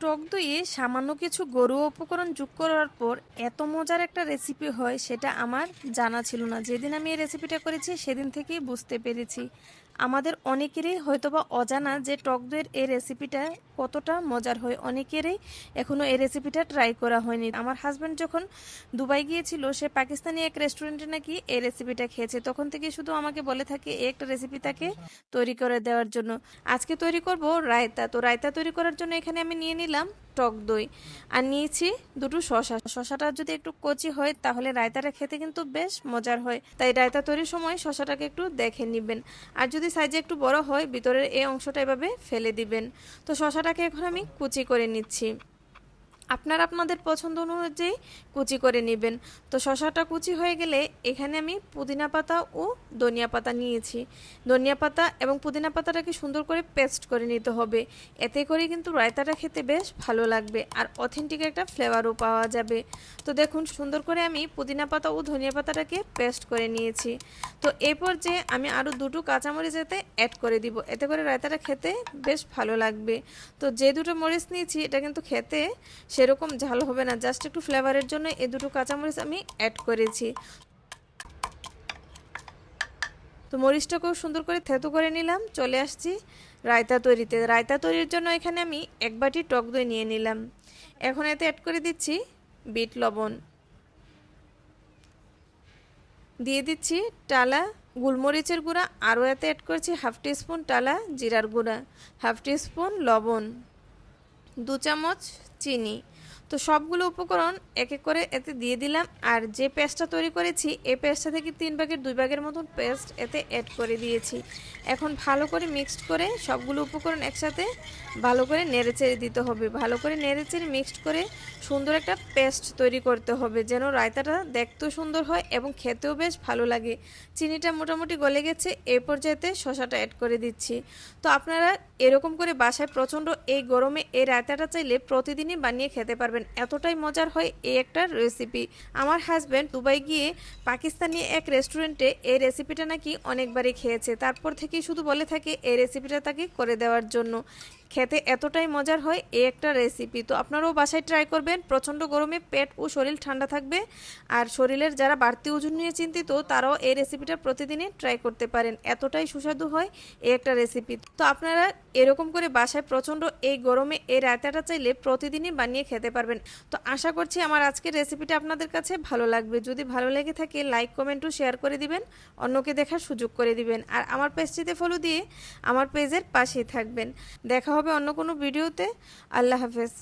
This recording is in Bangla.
টক দইয়ে সামান্য কিছু গরু উপকরণ যোগ করার পর এত মজার একটা রেসিপি হয়, সেটা আমার জানা ছিল না। যেদিন আমি এই রেসিপিটা করেছি, সেদিন থেকেই বুঝতে পেরেছি। আমাদের অনেকেরই হয়তোবা অজানা যে টক দইয়ের এই রেসিপিটা কতটা মজার হয়। অনেকেরই এখনও এই রেসিপিটা ট্রাই করা হয়নি। আমার হাজব্যান্ড যখন দুবাই গিয়েছিল, সে পাকিস্তানি এক রেস্টুরেন্টে নাকি এই রেসিপিটা খেয়েছে। তখন থেকে শুধু আমাকে বলে থাকে এই একটা রেসিপি তাকে তৈরি করে দেওয়ার জন্য। আজকে তৈরি করব রায়তা। তো রায়তা তৈরি করার জন্য এখানে আমি নিয়ে নিলাম টক দই। আর নিয়েছি দুটো শশা শশাটা যদি একটু কচি হয়, তাহলে রায়তাটা খেতে কিন্তু বেশ মজার হয়। তাই রায়তা তৈরির সময় শশাটাকে একটু দেখে নেবেন। আর যদি সাইজে একটু বড় হয়, ভিতরের এই অংশটা এভাবে ফেলে দিবেন। তো শশাটাকে এখন আমি কুচি করে নিচ্ছি। আপনারা আপনাদের পছন্দ অনুযায়ী কুচি করে নেবেন। তো শশাটা কুচি হয়ে গেলে এখানে আমি পুদিনা পাতা ও ধনিয়া পাতা নিয়েছি। ধনিয়া পাতা এবং পুদিনা পাতাটাকে সুন্দর করে পেস্ট করে নিতে হবে। এতে করে কিন্তু রায়তাটা খেতে বেশ ভালো লাগবে আর অথেন্টিক একটা ফ্লেভারও পাওয়া যাবে। তো দেখুন, সুন্দর করে আমি পুদিনা পাতা ও ধনিয়া পাতাটাকে পেস্ট করে নিয়েছি। তো এরপর যে আমি আরও দুটো কাঁচামরিচ এতে অ্যাড করে দিব। এতে করে রায়তাটা খেতে বেশ ভালো লাগবে। তো যে দুটো মরিচ নিয়েছি, এটা কিন্তু খেতে সেরকম ঝাল হবে না। জাস্ট একটু ফ্লেভারের জন্য এই দুটো কাঁচামরিচ আমি অ্যাড করেছি। তো মরিচটাকেও সুন্দর করে থেতু করে নিলাম, চলে আসছি রায়তা তৈরিতে। রায়তা তৈরির জন্য এখানে আমি এক বাটি টক দই নিয়ে নিলাম। এখন এতে অ্যাড করে দিচ্ছি বিট লবণ। দিয়ে দিচ্ছি টালা গোলমরিচের গুঁড়া। আরও এতে অ্যাড করছি হাফ টিস্পুন টালা জিরার গুঁড়া, হাফ টিস্পুন লবণ। দু চামচ চিনি। তো সবগুলো উপকরণ এক এক করে এতে দিয়ে দিলাম। আর যে পেস্টটা তৈরি করেছি, এই পেস্টটা থেকে তিন ভাগের দুই ভাগের মতন পেস্ট এতে অ্যাড করে দিয়েছি। এখন ভালো করে মিক্সড করে সবগুলো উপকরণ একসাথে ভালো করে নেড়েচেড়ে দিতে হবে। ভালো করে নেড়েচেড়ে মিক্সড করে সুন্দর একটা পেস্ট তৈরি করতে হবে যেন রায়তাটা দেখতেও সুন্দর হয় এবং খেতেও বেশ ভালো লাগে। চিনিটা মোটামুটি গলে গেছে এই পর্যায়েতে শশাটা অ্যাড করে দিচ্ছি। তো আপনারা এরকম করে বাসায় প্রচণ্ড এই গরমে এই রায়তাটা চাইলে প্রতিদিনই বানিয়ে খেতে পারবেন। এতটাই মজার হয় এই একটা রেসিপি আমার হাজব্যান্ড দুবাই গিয়ে পাকিস্তানি এক রেস্টুরেন্টে এই রেসিপিটা নাকি অনেকবারই খেয়েছে। তারপর থেকেই শুধু বলে থাকে এই রেসিপিটা তাকে করে দেওয়ার জন্য। খেতে এতটাই মজার হয় এই একটা রেসিপি তো আপনারাও বাসায় ট্রাই করবেন। প্রচণ্ড গরমে পেট ও শরীর ঠান্ডা থাকবে। আর শরীরের যারা বাড়তি ওজন নিয়ে চিন্তিত, তারাও এই রেসিপিটা প্রতিদিনই ট্রাই করতে পারেন। এতটাই সুস্বাদু হয় এই একটা রেসিপি তো আপনারা এরকম করে বাসায় প্রচণ্ড এই গরমে এই রায়তাটা চাইলে প্রতিদিনই বানিয়ে খেতে পারবেন। তো আশা করছি আমার আজকের রেসিপিটা আপনাদের কাছে ভালো লাগবে। যদি ভালো লেগে থাকে লাইক কমেন্টও শেয়ার করে দিবেন, অন্যকে দেখার সুযোগ করে দিবেন। আর আমার পেজটিতে ফলো দিয়ে আমার পেজের পাশেই থাকবেন। দেখা হবে অন্য কোনো ভিডিওতে আল্লাহ হাফেজ।